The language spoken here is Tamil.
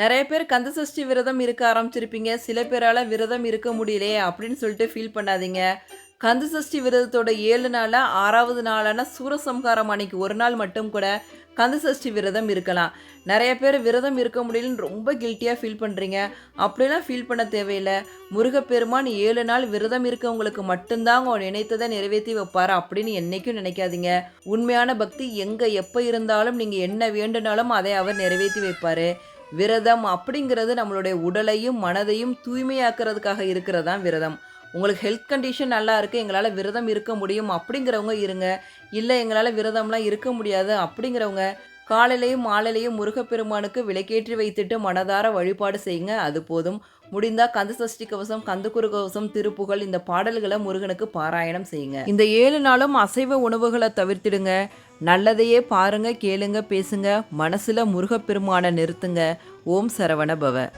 நிறைய பேர் கந்தசஷ்டி விரதம் இருக்க ஆரம்பிச்சிருப்பீங்க. சில பேரால் விரதம் இருக்க முடியலையே அப்படின்னு சொல்லிட்டு ஃபீல் பண்ணாதீங்க. கந்தசஷ்டி விரதத்தோட ஏழு நாளாக ஆறாவது நாளான சூரசம்ஹாரம் அன்னைக்கு ஒரு நாள் மட்டும் கூட கந்தசஷ்டி விரதம் இருக்கலாம். நிறைய பேர் விரதம் இருக்க முடியலன்னு ரொம்ப கில்ட்டியாக ஃபீல் பண்ணுறீங்க அப்படிலாம் ஃபீல் பண்ண தேவையில்லை. முருகப்பெருமான் ஏழு நாள் விரதம் இருக்கவங்களுக்கு மட்டும்தான் அவங்க நினைத்ததை நிறைவேற்றி வைப்பார் அப்படின்னு என்றைக்கும் நினைக்காதீங்க. உண்மையான பக்தி எங்கே எப்போ இருந்தாலும் நீங்கள் என்ன வேண்டுனாலும் அதை அவர் நிறைவேற்றி வைப்பார். விரதம் அப்படிங்கிறது நம்மளுடைய உடலையும் மனதையும் தூய்மையாக்குறதுக்காக இருக்கிறது தான் விரதம். உங்களுக்கு ஹெல்த் கண்டிஷன் நல்லா இருக்குது எங்களால் விரதம் இருக்க முடியும் அப்படிங்கிறவங்க இருங்க. இல்லை எங்களால் விரதம்லாம் இருக்க முடியாது அப்படிங்கிறவங்க காலையிலையும் மாலையிலையும் முருகப்பெருமானுக்கு விளக்கேற்றி வைத்துட்டு மனதார வழிபாடு செய்யுங்க. அது போதும். முடிந்தால் கந்த சஷ்டி கவசம் கந்தகுரு கவசம் திருப்புகழ் இந்த பாடல்களை முருகனுக்கு பாராயணம் செய்யுங்க. இந்த ஏழு நாளும் அசைவ உணவுகளை தவிர்த்திடுங்க. நல்லதையே பாருங்க கேளுங்க பேசுங்க மனசுல முருகப்பெருமானை நிறுத்துங்க. ஓம் சரவண பவ.